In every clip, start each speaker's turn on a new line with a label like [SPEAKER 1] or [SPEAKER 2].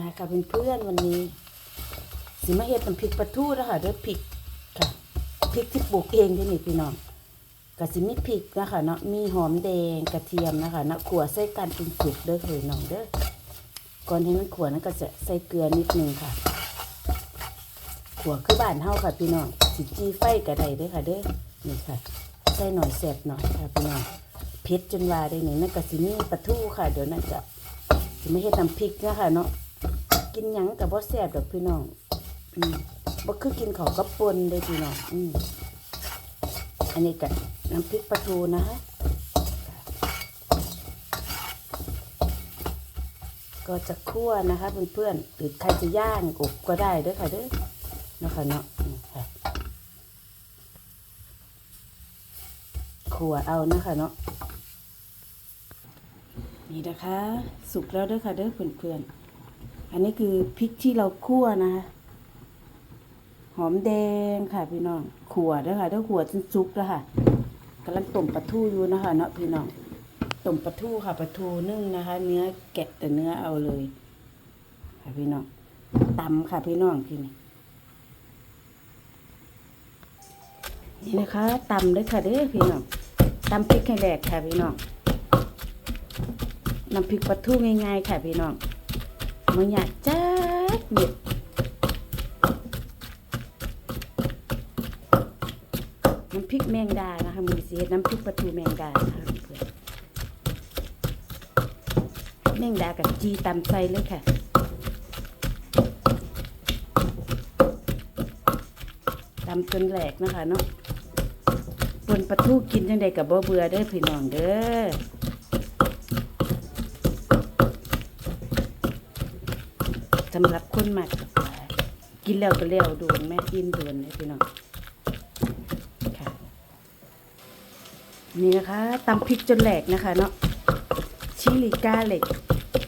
[SPEAKER 1] มาค่ะเพื่อนๆวันนี้สิมาเฮ็ดน้ำพริกปลาทูนะคะเด้อพริกค่ะพริกที่ปลูกเองเด้อนี่พี่น้องก็สิมีพริกนะคะเนาะมีหอมแดงกระเทียมนะคะเนาะขัวใส่กันเป็นสุกเด้อพี่น้องเด้อก่อนที่มันขัวนั้นก็จะใส่เกลือนิดนึงค่ะขัวคือบ้านเฮาค่ะพี่น้องสิจีไฟก็ไดเด้อค่ะเด้อนี่ค่ะใส่หน่อยแซ่บหน่อยค่ะพี่น้องเผ็ดจนว่าได้หนี่นั่นก็สิมีปลาทูค่ะ เดี๋ยวนั้นจะสิมาเฮ็ดน้ำพริกนะคะเนาะ กินหยังกับบ่แซ่บดอกพี่น้องอืมบ่คือกินข้ากับปนเลยพี่น้องอืมอันนี้กับน้ำพริกปลาทูนะคะก็จะคั่วนะคะเพื่อนๆหรือใครจะย่างอบก็ได้เด้อค่ะเด้อนะคะเนาะนี่ค่ะคั่วเอานะคะเนาะนี่นะคะ สุกแล้วเด้อค่ะเด้อเพื่อนๆ อันนี้คือพริกที่เราคั่วนะคะ หอมแดงค่ะพี่น้องขวด้วยค่ะเด้วยขัวจนซุกแล้วค่ะกำลังต้มปลาทูอยู่นะคะเนาะพี่น้องต้มปลาทูค่ะปลาทูนึ่งนะคะ เนื้อแกะแต่เนื้อเอาเลย ค่ะพี่น้องตำค่ะพี่น้องที่นี่นี่นะคะตำเลยค่ะเด้อพี่น้องตำพริกให้แหลกค่ะพี่น้องน้ำพริกปลาทูง่ายๆค่ะพี่น้อง มันอยากจัดเม็ดน้ำพริกแมงดานะคะมือสีน้ำพริกปลาทูแมงดานะคะเพื่อนแมงดากับจีตำใส่เลยค่ะตำจนแหลกนะคะเนาะปนปลาทูกินจังใดกับบ่เบื่อเด้อพี่น้องเด้อ สำหรับคนมากกินแล้วก็แล้วโดนแม่กินโดนเลยพี่น้องค่ะ นี่นะคะตำพริกจนแหลกนะคะเนาะชิลิก้าเหล็ก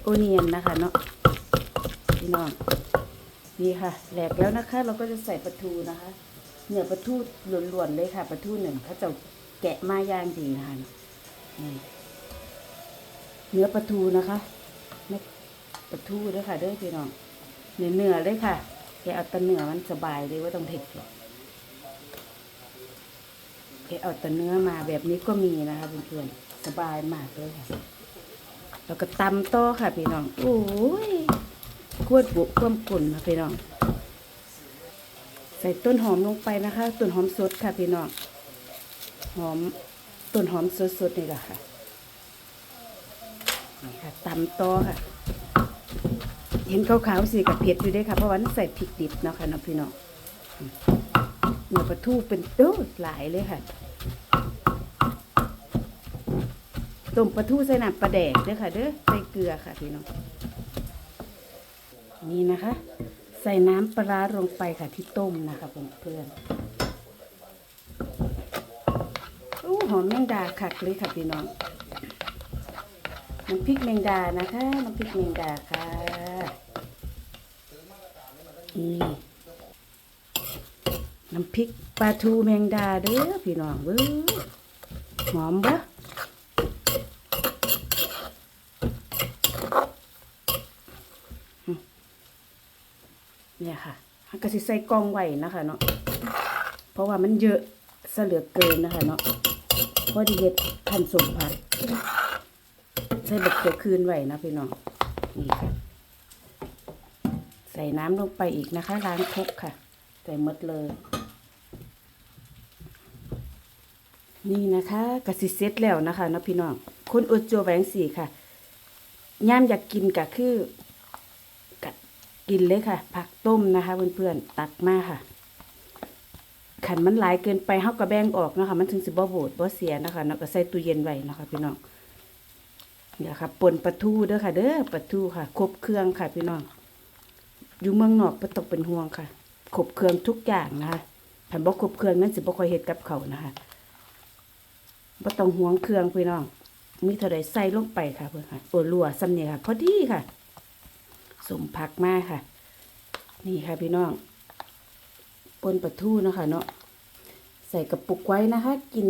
[SPEAKER 1] โอเนียนนะคะเนาะพี่น้องนี่ค่ะแหลกแล้วนะคะ เราก็จะใส่ปลาทูนะคะเนื้อปลาทูล้วนๆเลยค่ะปลาทูหนึ่งเขาจะแกะมาย่างดีนะคะเนื้อปลาทูนะคะไม่ปลาทูด้วยค่ะเด้อพี่น้อง เนื้อเนื้อเลยค่ะแกเอาต่เนื้อมันสบายเลยว่าต้องเผ็ดหรอกแกเอาต่เนื้อมาแบบนี้ก็มีนะคะเพื่อนๆสบายมากเลยค่ะแล้วก็ตำต่อค่ะพี่น้องโอ้ยกวดบุกควมกลุ่นนะพี่น้อง ใส่ต้นหอมลงไปนะคะ ต้นหอมสดค่ะพี่น้องหอมต้นหอมสดๆนี่แหละค่ะนี่ค่ะตำต่อค่ะ เห็นขาวๆสีกับเผ็ดอยู่ด้ค่ะ เพราะว่านั้นใส่พริกดิบเนาะค่ะเนาะพี่น้องเนื้อปลาทูเป็นโต้หลายเลยค่ะต้มปลาทูใส่น้ำปลาแดกเด้อค่ะเด้อใส่เกลือค่ะพี่น้องนี่นะคะ ใส่น้ำปลาร้าลงไปค่ะที่ต้มนะคะเพื่อนๆอู้หอมแมงดาคักเลยค่ะพี่น้อง น้ำพริกแมงดานะคะน้ำพริกแมงดาค่ะนี่น้ำพริกปลาทูแมงดาเด้อพี่น้องเว้ยหอมบะเนี่ยค่ะฮักกะสิใส่กองไว้นะคะเนาะเพราะว่ามันเยอะเหลือเกินนะคะเนาะเพราะดีเฮ็ดพันสมผัก ใส่บักเขือคืนไว้นะพี่น้องนี่ค่ะใส่น้ำลงไปอีกนะคะล้างครกค่ะ ใส่หมดเลย นี่นะคะกะสิเซ็ตแล้วนะคะนะพี่น้องคนอุดจัวแหวงสีค่ะย่ามอยากกินกะคือกะกินเลยค่ะ ผักต้มนะคะเพื่อนๆตักมาค่ะขันมันหลายเกินไปเฮาก็แบ่งออกนะคะมันถึงสิบ่โบดบ่เสียนะคะเนาะก็ใส่ตู้เย็นไว้นะคะพี่น้อง เนี่ยค่ะป่นปลาทูเด้อค่ะ เด้อปลาทูค่ะ ครบเครื่องค่ะพี่น้อง อยู่เมืองนอกบ่ต้องเป็นห่วงค่ะ ครบเครื่องทุกอย่างนะคะถ้าบ่ครบเครื่องนั้นสิบ่ค่อยเฮ็ดกับเขานะคะบ่ต้องห่วงเครื่องพี่น้อง มีเท่าใดใส่ลงไปค่ะเพิ่อนค่ะโอ้ลัวซ้ำเนี่ยค่ะ พอดีค่ะ สมผักมากค่ะ นี่ค่ะพี่น้องป่นปลาทูเนาะค่ะเนาะใส่กระปุกไว้นะคะ กิน